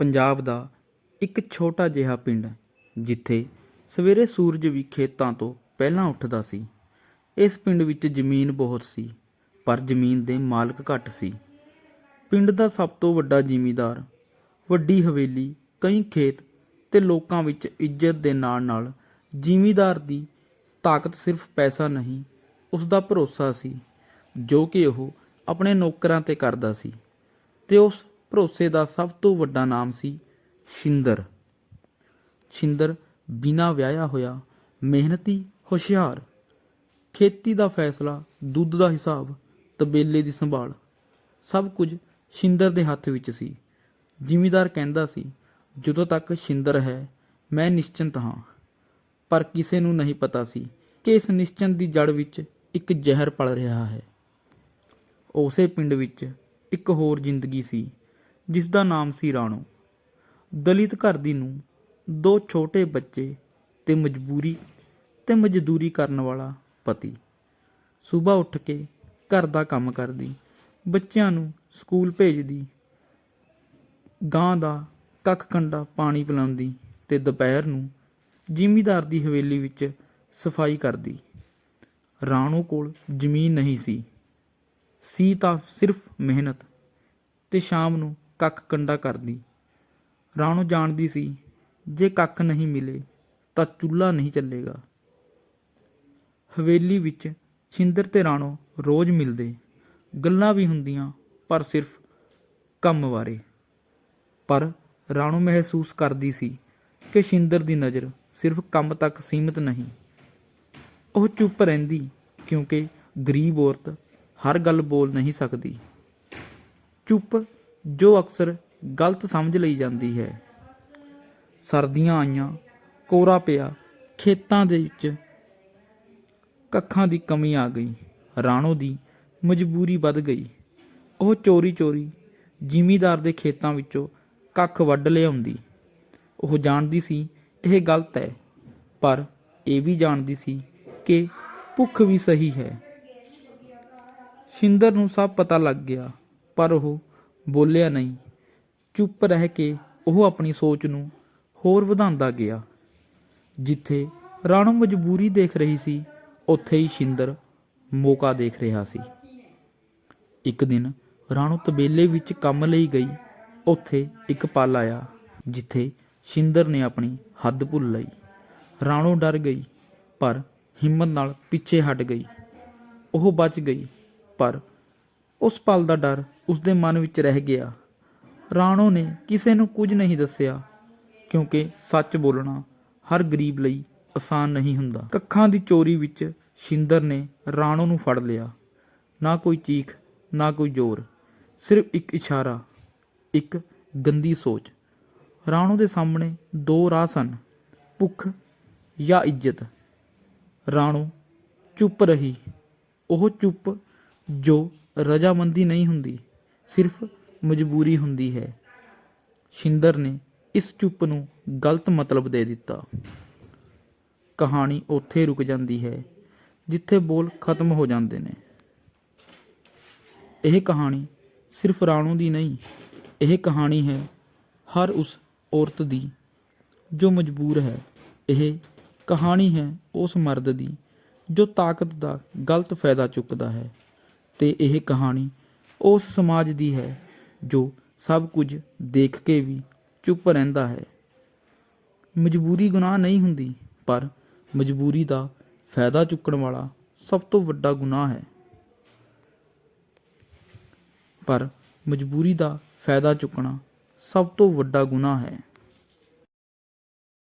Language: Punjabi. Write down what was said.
ਪੰਜਾਬ ਦਾ ਇੱਕ ਛੋਟਾ ਜਿਹਾ ਪਿੰਡ ਜਿੱਥੇ ਸਵੇਰੇ ਸੂਰਜ ਵੀ ਖੇਤਾਂ ਤੋਂ ਪਹਿਲਾਂ ਉੱਠਦਾ ਸੀ। ਇਸ ਪਿੰਡ ਵਿੱਚ ਜ਼ਮੀਨ ਬਹੁਤ ਸੀ, ਪਰ ਜ਼ਮੀਨ ਦੇ ਮਾਲਕ ਘੱਟ ਸੀ। ਪਿੰਡ ਦਾ ਸਭ ਤੋਂ ਵੱਡਾ ਜ਼ਿਮੀਂਦਾਰ, ਵੱਡੀ ਹਵੇਲੀ, ਕਈ ਖੇਤ ਤੇ ਲੋਕਾਂ ਵਿੱਚ ਇੱਜ਼ਤ ਦੇ ਨਾਲ ਨਾਲ ਜ਼ਿਮੀਂਦਾਰ ਦੀ ਤਾਕਤ ਸਿਰਫ ਪੈਸਾ ਨਹੀਂ, ਉਸ ਦਾ ਭਰੋਸਾ ਸੀ, ਜੋ ਕਿ ਉਹ ਆਪਣੇ ਨੌਕਰਾਂ ਤੇ ਕਰਦਾ ਸੀ ਤੇ ਉਸ ਭਰੋਸੇ ਦਾ ਸਭ ਤੋਂ ਵੱਡਾ ਨਾਮ ਸੀ ਸ਼ਿੰਦਰ ਸ਼ਿੰਦਰ ਬਿਨਾ ਵਿਆਹਿਆ ਹੋਇਆ ਮਿਹਨਤੀ, ਹੁਸ਼ਿਆਰ, ਖੇਤੀ ਦਾ ਫੈਸਲਾ, ਦੁੱਧ ਦਾ ਹਿਸਾਬ, ਤਬੇਲੇ ਦੀ ਸੰਭਾਲ, ਸਭ ਕੁਝ ਸ਼ਿੰਦਰ ਦੇ ਹੱਥ ਵਿੱਚ ਸੀ। ਜ਼ਿਮੀਦਾਰ ਕਹਿੰਦਾ ਸੀ, ਜਦੋਂ ਤੱਕ ਸ਼ਿੰਦਰ ਹੈ, ਮੈਂ ਨਿਸ਼ਚਿੰਤ ਹਾਂ। ਪਰ ਕਿਸੇ ਨੂੰ ਨਹੀਂ ਪਤਾ ਸੀ ਕਿ ਇਸ ਨਿਸ਼ਚਿੰਤ ਦੀ ਜੜ ਵਿੱਚ ਇੱਕ ਜ਼ਹਿਰ ਪਲ ਰਿਹਾ ਹੈ। ਉਸੇ ਪਿੰਡ ਵਿੱਚ ਇੱਕ ਹੋਰ ਜ਼ਿੰਦਗੀ ਸੀ। ਜਿਸ ਦਾ ਨਾਮ ਸੀ ਰਾਣੋ। ਦਲਿਤ ਘਰ ਦੀ ਨੂੰ ਦੋ ਛੋਟੇ ਬੱਚੇ ਤੇ ਮਜਬੂਰੀ ਤੇ ਮਜ਼ਦੂਰੀ ਕਰਨ ਵਾਲਾ ਪਤੀ। ਸਵੇਰ ਉੱਠ ਕੇ ਘਰ ਦਾ ਕੰਮ ਕਰਦੀ, ਬੱਚਿਆਂ ਨੂੰ ਸਕੂਲ ਭੇਜਦੀ, ਗਾਂ ਦਾ ਕੱਖ ਕੰਡਾ ਪਾਣੀ ਪਿਲਾਉਂਦੀ ਤੇ ਦੁਪਹਿਰ ਨੂੰ ਜ਼ਿਮੀਦਾਰ ਦੀ ਹਵੇਲੀ ਵਿੱਚ ਸਫ਼ਾਈ ਕਰਦੀ। ਰਾਣੋ ਕੋਲ ਜ਼ਮੀਨ ਨਹੀਂ ਸੀ। ਸੀ ਤਾਂ ਸਿਰਫ ਮਿਹਨਤ ਤੇ ਸ਼ਾਮ ਨੂੰ ਕੱਖ ਕੰਡਾ ਕਰਦੀ। ਰਾਣੋ ਜਾਣਦੀ ਸੀ, ਜੇ ਕੱਖ ਨਹੀਂ ਮਿਲੇ ਤਾਂ ਚੁੱਲ੍ਹਾ ਨਹੀਂ ਚੱਲੇਗਾ। ਹਵੇਲੀ ਵਿੱਚ ਛਿੰਦਰ ਤੇ ਰਾਣੋ ਰੋਜ਼ ਮਿਲਦੇ। ਗੱਲਾਂ ਵੀ ਹੁੰਦੀਆਂ, ਪਰ ਸਿਰਫ ਕੰਮ ਬਾਰੇ। ਪਰ ਰਾਣੋ ਮਹਿਸੂਸ ਕਰਦੀ ਸੀ ਕਿ ਛਿੰਦਰ ਦੀ ਨਜ਼ਰ ਸਿਰਫ ਕੰਮ ਤੱਕ ਸੀਮਿਤ ਨਹੀਂ। ਉਹ ਚੁੱਪ ਰਹਿੰਦੀ, ਕਿਉਂਕਿ ਗਰੀਬ ਔਰਤ ਹਰ ਗੱਲ ਬੋਲ ਨਹੀਂ ਸਕਦੀ। ਚੁੱਪ ਜੋ ਅਕਸਰ ਗਲਤ ਸਮਝ ਲਈ ਜਾਂਦੀ ਹੈ। ਸਰਦੀਆਂ ਆਈਆਂ ਕੋਰਾ ਪਿਆ, ਖੇਤਾਂ ਦੇ ਵਿੱਚ ਕੱਖਾਂ ਦੀ ਕਮੀ ਆ ਗਈ, ਰਾਣੋ ਦੀ ਮਜਬੂਰੀ ਵੱਧ ਗਈ। ਉਹ ਚੋਰੀ ਚੋਰੀ ਜ਼ਿਮੀਦਾਰ ਦੇ ਖੇਤਾਂ ਵਿੱਚੋਂ ਕੱਖ ਵੱਢ ਲਿਆਉਂਦੀ। ਉਹ ਜਾਣਦੀ ਸੀ ਇਹ ਗਲਤ ਹੈ, ਪਰ ਇਹ ਵੀ ਜਾਣਦੀ ਸੀ ਕਿ ਭੁੱਖ ਵੀ ਸਹੀ ਹੈ। ਸ਼ਿੰਦਰ ਨੂੰ ਸਭ ਪਤਾ ਲੱਗ ਗਿਆ, ਪਰ ਉਹ ਬੋਲਿਆ ਨਹੀਂ। ਚੁੱਪ ਰਹਿ ਕੇ ਉਹ ਆਪਣੀ ਸੋਚ ਨੂੰ ਹੋਰ ਵਧਾਉਂਦਾ ਗਿਆ। ਜਿੱਥੇ ਰਾਣੋ ਮਜਬੂਰੀ ਦੇਖ ਰਹੀ ਸੀ, ਉੱਥੇ ਹੀ ਸ਼ਿੰਦਰ ਮੌਕਾ ਦੇਖ ਰਿਹਾ ਸੀ। ਇੱਕ ਦਿਨ ਰਾਣੋ ਤਬੇਲੇ ਵਿੱਚ ਕੰਮ ਲਈ ਗਈ। ਉੱਥੇ ਇੱਕ ਪਲ ਆਇਆ, ਜਿੱਥੇ ਸ਼ਿੰਦਰ ਨੇ ਆਪਣੀ ਹੱਦ ਭੁੱਲ ਲਈ। ਰਾਣੋ ਡਰ ਗਈ, ਪਰ ਹਿੰਮਤ ਨਾਲ ਪਿੱਛੇ ਹਟ ਗਈ। ਉਹ ਬਚ ਗਈ, ਪਰ ਉਸ ਪਲ ਦਾ ਡਰ ਉਸਦੇ ਮਨ ਵਿੱਚ ਰਹਿ ਗਿਆ। ਰਾਣੋ ਨੇ ਕਿਸੇ ਨੂੰ ਕੁਝ ਨਹੀਂ ਦੱਸਿਆ, ਕਿਉਂਕਿ ਸੱਚ ਬੋਲਣਾ ਹਰ ਗਰੀਬ ਲਈ ਆਸਾਨ ਨਹੀਂ ਹੁੰਦਾ। ਕੱਖਾਂ ਦੀ ਚੋਰੀ ਵਿੱਚ ਸ਼ਿੰਦਰ ਨੇ ਰਾਣੋ ਨੂੰ ਫੜ ਲਿਆ। ਨਾ ਕੋਈ ਚੀਖ, ਨਾ ਕੋਈ ਜ਼ੋਰ, ਸਿਰਫ ਇੱਕ ਇਸ਼ਾਰਾ, ਇੱਕ ਗੰਦੀ ਸੋਚ। ਰਾਣੋ ਦੇ ਸਾਹਮਣੇ ਦੋ ਰਾਹ ਸਨ, ਭੁੱਖ ਜਾਂ ਇੱਜ਼ਤ। ਰਾਣੋ ਚੁੱਪ ਰਹੀ। ਉਹ ਚੁੱਪ ਜੋ ਰਜਾਮੰਦੀ ਨਹੀਂ ਹੁੰਦੀ, ਸਿਰਫ ਮਜਬੂਰੀ ਹੁੰਦੀ ਹੈ। ਸ਼ਿੰਦਰ ਨੇ ਇਸ ਚੁੱਪ ਨੂੰ ਗਲਤ ਮਤਲਬ ਦੇ ਦਿੱਤਾ। ਕਹਾਣੀ ਉੱਥੇ ਰੁਕ ਜਾਂਦੀ ਹੈ, ਜਿੱਥੇ ਬੋਲ ਖਤਮ ਹੋ ਜਾਂਦੇ ਨੇ। ਇਹ ਕਹਾਣੀ ਸਿਰਫ ਰਾਣੂ ਦੀ ਨਹੀਂ, ਇਹ ਕਹਾਣੀ ਹੈ ਹਰ ਉਸ ਔਰਤ ਦੀ ਜੋ ਮਜਬੂਰ ਹੈ। ਇਹ ਕਹਾਣੀ ਹੈ ਉਸ ਮਰਦ ਦੀ ਜੋ ਤਾਕਤ ਦਾ ਗਲਤ ਫਾਇਦਾ ਚੁੱਕਦਾ ਹੈ। ਅਤੇ ਇਹ ਕਹਾਣੀ ਉਸ ਸਮਾਜ ਦੀ ਹੈ, ਜੋ ਸਭ ਕੁਝ ਦੇਖ ਕੇ ਵੀ ਚੁੱਪ ਰਹਿੰਦਾ ਹੈ। ਮਜਬੂਰੀ ਗੁਨਾਹ ਨਹੀਂ ਹੁੰਦੀ, ਪਰ ਮਜਬੂਰੀ ਦਾ ਫਾਇਦਾ ਚੁੱਕਣ ਵਾਲਾ ਸਭ ਤੋਂ ਵੱਡਾ ਗੁਨਾਹ ਹੈ। ਪਰ ਮਜਬੂਰੀ ਦਾ ਫਾਇਦਾ ਚੁੱਕਣਾ ਸਭ ਤੋਂ ਵੱਡਾ ਗੁਨਾਹ ਹੈ।